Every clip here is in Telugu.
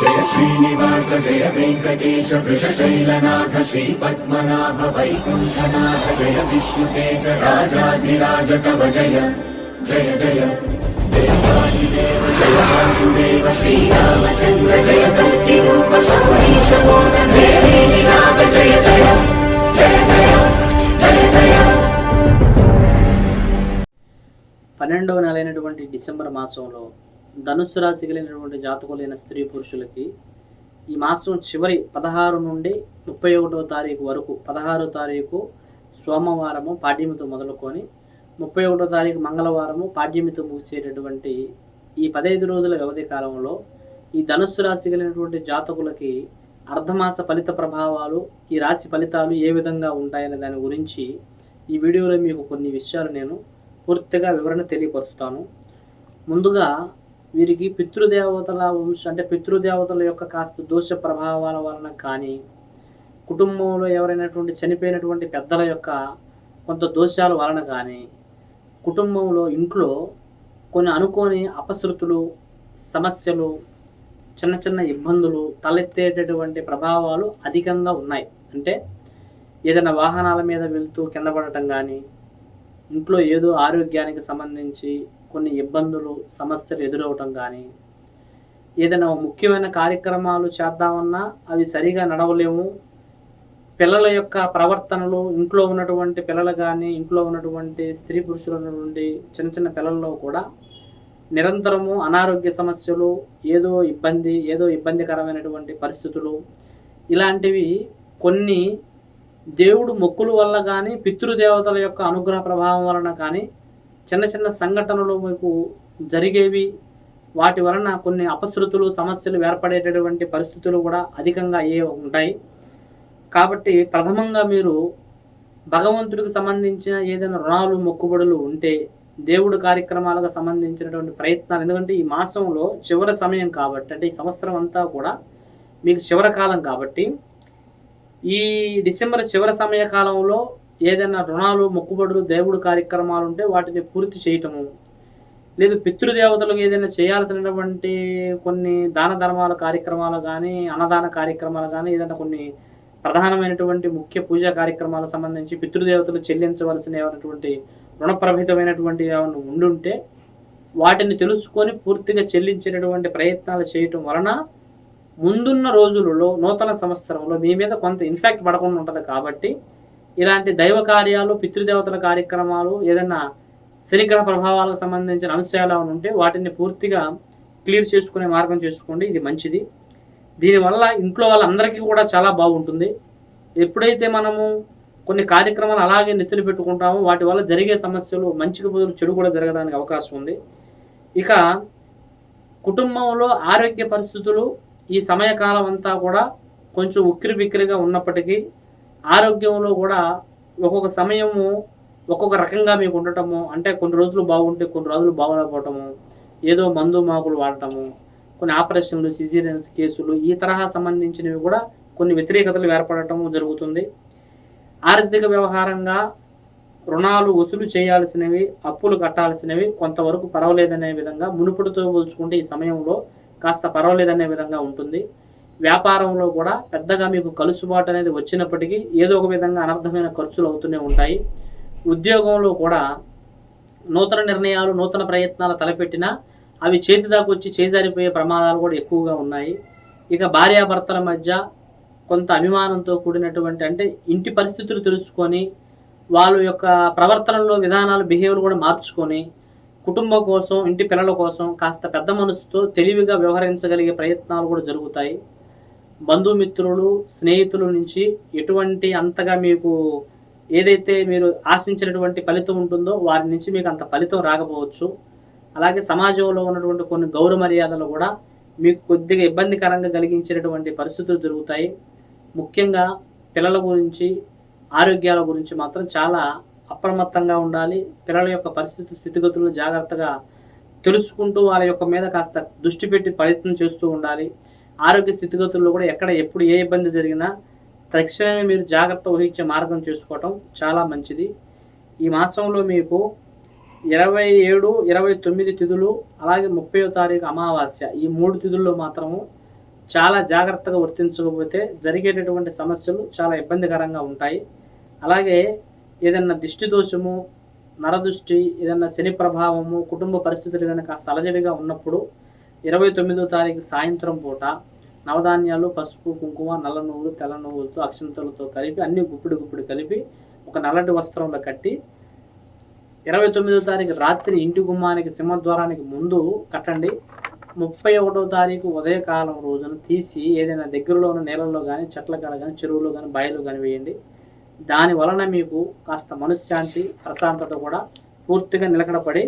జయ శ్రీనివాస జయ వెంకటేశ వృషశైలనాథ శ్రీ పద్మనాభ వైకుంఠనాథ జయ విష్ణుతేజ రాజాధిరాజ కవ జయ జయ జయ. దేవాదిదేవ జయ వాసుదేవ శ్రీరామచంద్ర జయ కల్కి రూప సౌరీశ నాథ జయ జయ జయ జయ జయ జయ. పన్నెండవ నెలైనటువంటి డిసెంబర్ మాసంలో ధనుస్సు రాశి కలిగినటువంటి జాతకులైన స్త్రీ పురుషులకి ఈ మాసం చివరి పదహారు నుండి ముప్పై ఒకటవ తారీఖు వరకు పదహారో తారీఖు సోమవారము పాడ్యమితో మొదలుకొని ముప్పై ఒకటో తారీఖు మంగళవారము పాడ్యమితో ముగిసేటటువంటి ఈ పదహైదు రోజుల వ్యవధి కాలంలో ఈ ధనుస్సు రాశి కలిగినటువంటి జాతకులకి అర్ధమాస ఫలిత ప్రభావాలు ఈ రాశి ఫలితాలు ఏ విధంగా ఉంటాయనే దాని గురించి ఈ వీడియోలో మీకు కొన్ని విషయాలు నేను పూర్తిగా వివరణ తెలియపరుస్తాను. ముందుగా వీరికి పితృదేవతల వంశ అంటే పితృదేవతల యొక్క కాస్త దోష ప్రభావాల వలన కానీ కుటుంబంలో ఎవరైనటువంటి చనిపోయినటువంటి పెద్దల యొక్క కొంత దోషాల వలన కానీ కుటుంబంలో ఇంట్లో కొన్ని అనుకోని అపశృతులు సమస్యలు చిన్న చిన్న ఇబ్బందులు తలెత్తేటటువంటి ప్రభావాలు అధికంగా ఉన్నాయి. అంటే ఏదైనా వాహనాల మీద వెళ్తూ కింద పడటం కానీ ఇంట్లో ఏదో ఆరోగ్యానికి సంబంధించి కొన్ని ఇబ్బందులు సమస్యలు ఎదురవటం కానీ ఏదైనా ముఖ్యమైన కార్యక్రమాలు చేద్దామన్నా అవి సరిగా నడవలేము. పిల్లల యొక్క ప్రవర్తనలు ఇంట్లో ఉన్నటువంటి పిల్లలు కానీ ఇంట్లో ఉన్నటువంటి స్త్రీ పురుషులు ఉన్నటువంటి చిన్న చిన్న పిల్లల్లో కూడా నిరంతరము అనారోగ్య సమస్యలు ఏదో ఇబ్బంది ఏదో ఇబ్బందికరమైనటువంటి పరిస్థితులు ఇలాంటివి కొన్ని దేవుడు మొక్కుల వల్ల కానీ పితృదేవతల యొక్క అనుగ్రహ ప్రభావం వలన కానీ చిన్న చిన్న సంఘటనలు మీకు జరిగేవి. వాటి వలన కొన్ని అపశృతులు సమస్యలు ఏర్పడేటటువంటి పరిస్థితులు కూడా అధికంగా అయ్యే ఉంటాయి. కాబట్టి ప్రథమంగా మీరు భగవంతుడికి సంబంధించిన ఏదైనా రుణాలు మొక్కుబడులు ఉంటే దేవుడు కార్యక్రమాలకు సంబంధించినటువంటి ప్రయత్నాలు. ఎందుకంటే ఈ మాసంలో చివరి సమయం కాబట్టి అంటే ఈ సంవత్సరం అంతా కూడా మీకు చివరి కాలం కాబట్టి ఈ డిసెంబర్ చివరి సమయ కాలంలో ఏదైనా రుణాలు మొక్కుబడులు దేవుడు కార్యక్రమాలు ఉంటే వాటిని పూర్తి చేయటము. లేదు పితృదేవతలకు ఏదైనా చేయాల్సినటువంటి కొన్ని దాన ధర్మాల కార్యక్రమాలు కానీ అన్నదాన కార్యక్రమాలు కానీ ఏదైనా కొన్ని ప్రధానమైనటువంటి ముఖ్య పూజా కార్యక్రమాలకు సంబంధించి పితృదేవతలు చెల్లించవలసినటువంటి రుణప్రభితమైనటువంటి ఏమైనా ఉండుంటే వాటిని తెలుసుకొని పూర్తిగా చెల్లించేటటువంటి ప్రయత్నాలు చేయటం వలన ముందున్న రోజులలో నూతన సంవత్సరంలో మీ మీద కొంత ఇన్ఫెక్ట్ పడకుండా ఉంటుంది కాబట్టి ఇలాంటి దైవ కార్యాలు పితృదేవతల కార్యక్రమాలు ఏదైనా శనిగ్రహ ప్రభావాలకు సంబంధించిన అంశాలు ఏమైనా ఉంటే వాటిని పూర్తిగా క్లియర్ చేసుకునే మార్గం చేసుకోండి. ఇది మంచిది. దీనివల్ల ఇంట్లో వాళ్ళందరికీ కూడా చాలా బాగుంటుంది. ఎప్పుడైతే మనము కొన్ని కార్యక్రమాలు అలాగే నెత్తులు పెట్టుకుంటామో వాటి వల్ల జరిగే సమస్యలు మంచికి బదులు చెడు కూడా జరగడానికి అవకాశం ఉంది. ఇక కుటుంబంలో ఆరోగ్య పరిస్థితులు ఈ సమయకాలం అంతా కూడా కొంచెం ఉక్కిరి బిక్కిరిగా ఉన్నప్పటికీ ఆరోగ్యంలో కూడా ఒక్కొక్క సమయము ఒక్కొక్క రకంగా మీకు ఉండటము అంటే కొన్ని రోజులు బాగుంటే కొన్ని రోజులు బాగోలేకపోవటము ఏదో మందు మాకులు వాడటము కొన్ని ఆపరేషన్లు సిజీరియన్స్ కేసులు ఈ తరహా సంబంధించినవి కూడా కొన్ని వ్యతిరేకతలు ఏర్పడటము జరుగుతుంది. ఆర్థిక వ్యవహారంగా రుణాలు వసూలు చేయాల్సినవి అప్పులు కట్టాల్సినవి కొంతవరకు పర్వాలేదనే విధంగా మునుపటితో పోల్చుకుంటే ఈ సమయంలో కాస్త పర్వాలేదనే విధంగా ఉంటుంది. వ్యాపారంలో కూడా పెద్దగా మీకు కలుసుబాటు అనేది వచ్చినప్పటికీ ఏదో ఒక విధంగా అనర్థమైన ఖర్చులు అవుతూనే ఉంటాయి. ఉద్యోగంలో కూడా నూతన నిర్ణయాలు నూతన ప్రయత్నాలు తలపెట్టినా అవి చేతి దాకొచ్చి వచ్చి చేజారిపోయే ప్రమాదాలు కూడా ఎక్కువగా ఉన్నాయి. ఇక భార్యాభర్తల మధ్య కొంత అభిమానంతో కూడినటువంటి అంటే ఇంటి పరిస్థితులు తెలుసుకొని వాళ్ళ యొక్క ప్రవర్తనలో విధానాలు బిహేవియర్ కూడా మార్చుకొని కుటుంబం కోసం ఇంటి పిల్లల కోసం కాస్త పెద్ద మనసుతో తెలివిగా వ్యవహరించగలిగే ప్రయత్నాలు కూడా జరుగుతాయి. బంధుమిత్రులు స్నేహితుల నుంచి ఎటువంటి అంతగా మీకు ఏదైతే మీరు ఆశించినటువంటి ఫలితం ఉంటుందో వారి నుంచి మీకు అంత ఫలితం రాకపోవచ్చు. అలాగే సమాజంలో ఉన్నటువంటి కొన్ని గౌరవ మర్యాదలు కూడా మీకు కొద్దిగా ఇబ్బందికరంగా కలిగించేటటువంటి పరిస్థితులు జరుగుతాయి. ముఖ్యంగా పిల్లల గురించి ఆరోగ్యాల గురించి మాత్రం చాలా అప్రమత్తంగా ఉండాలి. పిల్లల యొక్క పరిస్థితి స్థితిగతులను జాగ్రత్తగా తెలుసుకుంటూ వాళ్ళ యొక్క మీద కాస్త దృష్టి పెట్టి ప్రయత్నం చేస్తూ ఉండాలి. ఆరోగ్య స్థితిగతుల్లో కూడా ఎక్కడ ఎప్పుడు ఏ ఇబ్బంది జరిగినా తక్షణమే మీరు జాగ్రత్త వహించే మార్గం చేసుకోవటం చాలా మంచిది. ఈ మాసంలో మీకు ఇరవై ఏడు ఇరవై తొమ్మిది తిథులు అలాగే ముప్పై తారీఖు అమావాస్య ఈ మూడు తిథుల్లో మాత్రము చాలా జాగ్రత్తగా వర్తించకపోతే జరిగేటటువంటి సమస్యలు చాలా ఇబ్బందికరంగా ఉంటాయి. అలాగే ఏదన్నా దిష్టి దోషము నరదృష్టి ఏదన్నా శని ప్రభావము కుటుంబ పరిస్థితులు కనుక కాస్త అలజడిగా ఉన్నప్పుడు ఇరవై తొమ్మిదో తారీఖు సాయంత్రం పూట నవధాన్యాలు పసుపు కుంకుమ నల్ల నువ్వులు తెల్ల నువ్వులతో అక్షంతలతో కలిపి అన్ని గుప్పిడి గుప్పిడి కలిపి ఒక నల్లటి వస్త్రంలో కట్టి ఇరవై తొమ్మిదో తారీఖు రాత్రి ఇంటి గుమ్మానికి సింహద్వారానికి ముందు కట్టండి. ముప్పై ఒకటో తారీఖు ఉదయకాలం రోజున తీసి ఏదైనా దగ్గరలో ఉన్న నీళ్ళల్లో కానీ చెట్ల కాడ కానీ చెరువులో కానీ బయలు కానీ వేయండి. దాని వలన మీకు కాస్త మనశ్శాంతి ప్రశాంతత కూడా పూర్తిగా నిలకడపడి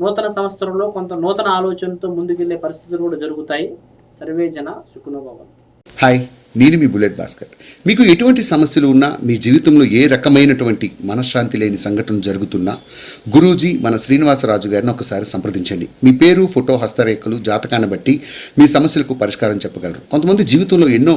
నూతన సంవత్సరంలో కొంత నూతన ఆలోచనతో ముందుకెళ్ళే పరిస్థితులు కూడా జరుగుతాయి. సర్వే జన సుఖనుభవం హాయ్ నేను మీ బుల్లెట్ భాస్కర్. మీకు ఎటువంటి సమస్యలు ఉన్నా మీ జీవితంలో ఏ రకమైనటువంటి మనశ్శాంతి లేని సంఘటన జరుగుతున్నా గురూజీ మన శ్రీనివాసరాజు గారిని ఒకసారి సంప్రదించండి. మీ పేరు ఫోటో హస్తరేఖలు జాతకాన్ని బట్టి మీ సమస్యలకు పరిష్కారం చెప్పగలరు. కొంతమంది జీవితంలో ఎన్నో